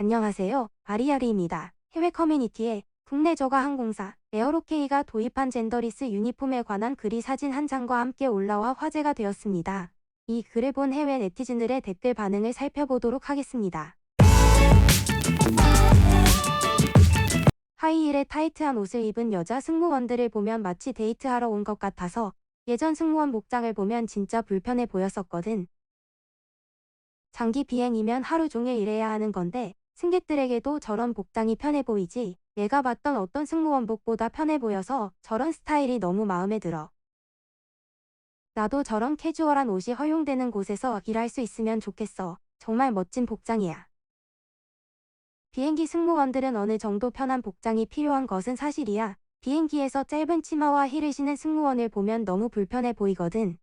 안녕하세요. 아리아리입니다. 해외 커뮤니티에 국내 저가 항공사 에어로케이가 도입한 젠더리스 유니폼에 관한 글이 사진 한 장과 함께 올라와 화제가 되었습니다. 이 글을 본 해외 네티즌들의 댓글 반응을 살펴보도록 하겠습니다. 하이힐에 타이트한 옷을 입은 여자 승무원들을 보면 마치 데이트하러 온 것 같아서 예전 승무원 복장을 보면 진짜 불편해 보였었거든. 장기 비행이면 하루 종일 일해야 하는 건데 승객들에게도 저런 복장이 편해 보이지 내가 봤던 어떤 승무원복보다 편해 보여서 저런 스타일이 너무 마음에 들어. 나도 저런 캐주얼한 옷이 허용되는 곳에서 일할 수 있으면 좋겠어. 정말 멋진 복장이야. 비행기 승무원들은 어느 정도 편한 복장이 필요한 것은 사실이야. 비행기에서 짧은 치마와 힐을 신은 승무원을 보면 너무 불편해 보이거든.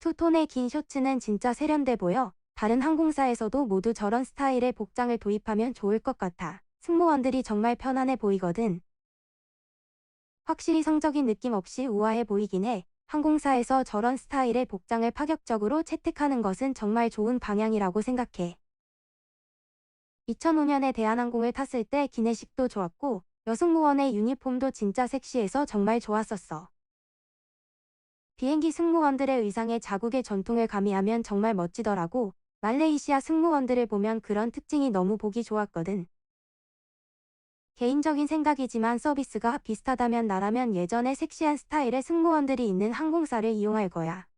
투톤의 긴 셔츠는 진짜 세련돼 보여. 다른 항공사에서도 모두 저런 스타일의 복장을 도입하면 좋을 것 같아. 승무원들이 정말 편안해 보이거든. 확실히 성적인 느낌 없이 우아해 보이긴 해. 항공사에서 저런 스타일의 복장을 파격적으로 채택하는 것은 정말 좋은 방향이라고 생각해. 2005년에 대한항공을 탔을 때 기내식도 좋았고 여승무원의 유니폼도 진짜 섹시해서 정말 좋았었어. 비행기 승무원들의 의상에 자국의 전통을 가미하면 정말 멋지더라고. 말레이시아 승무원들을 보면 그런 특징이 너무 보기 좋았거든. 개인적인 생각이지만 서비스가 비슷하다면 나라면 예전에 섹시한 스타일의 승무원들이 있는 항공사를 이용할 거야.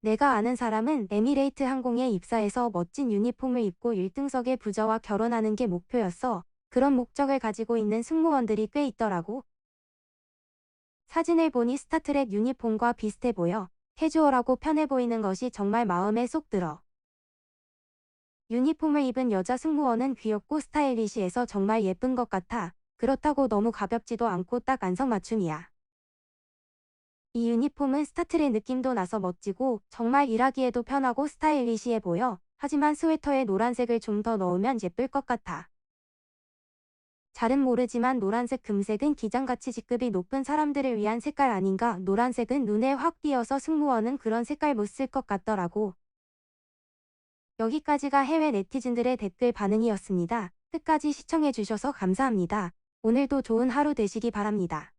내가 아는 사람은 에미레이트 항공에 입사해서 멋진 유니폼을 입고 1등석의 부자와 결혼하는 게 목표였어. 그런 목적을 가지고 있는 승무원들이 꽤 있더라고. 사진을 보니 스타트랙 유니폼과 비슷해 보여. 캐주얼하고 편해 보이는 것이 정말 마음에 쏙 들어. 유니폼을 입은 여자 승무원은 귀엽고 스타일리시해서 정말 예쁜 것 같아. 그렇다고 너무 가볍지도 않고 딱 안성맞춤이야. 이 유니폼은 스타트랙 느낌도 나서 멋지고 정말 일하기에도 편하고 스타일리시해 보여. 하지만 스웨터에 노란색을 좀 더 넣으면 예쁠 것 같아. 잘은 모르지만 노란색 금색은 기장가치 직급이 높은 사람들을 위한 색깔 아닌가 노란색은 눈에 확 띄어서 승무원은 그런 색깔 못 쓸 것 같더라고. 여기까지가 해외 네티즌들의 댓글 반응이었습니다. 끝까지 시청해주셔서 감사합니다. 오늘도 좋은 하루 되시기 바랍니다.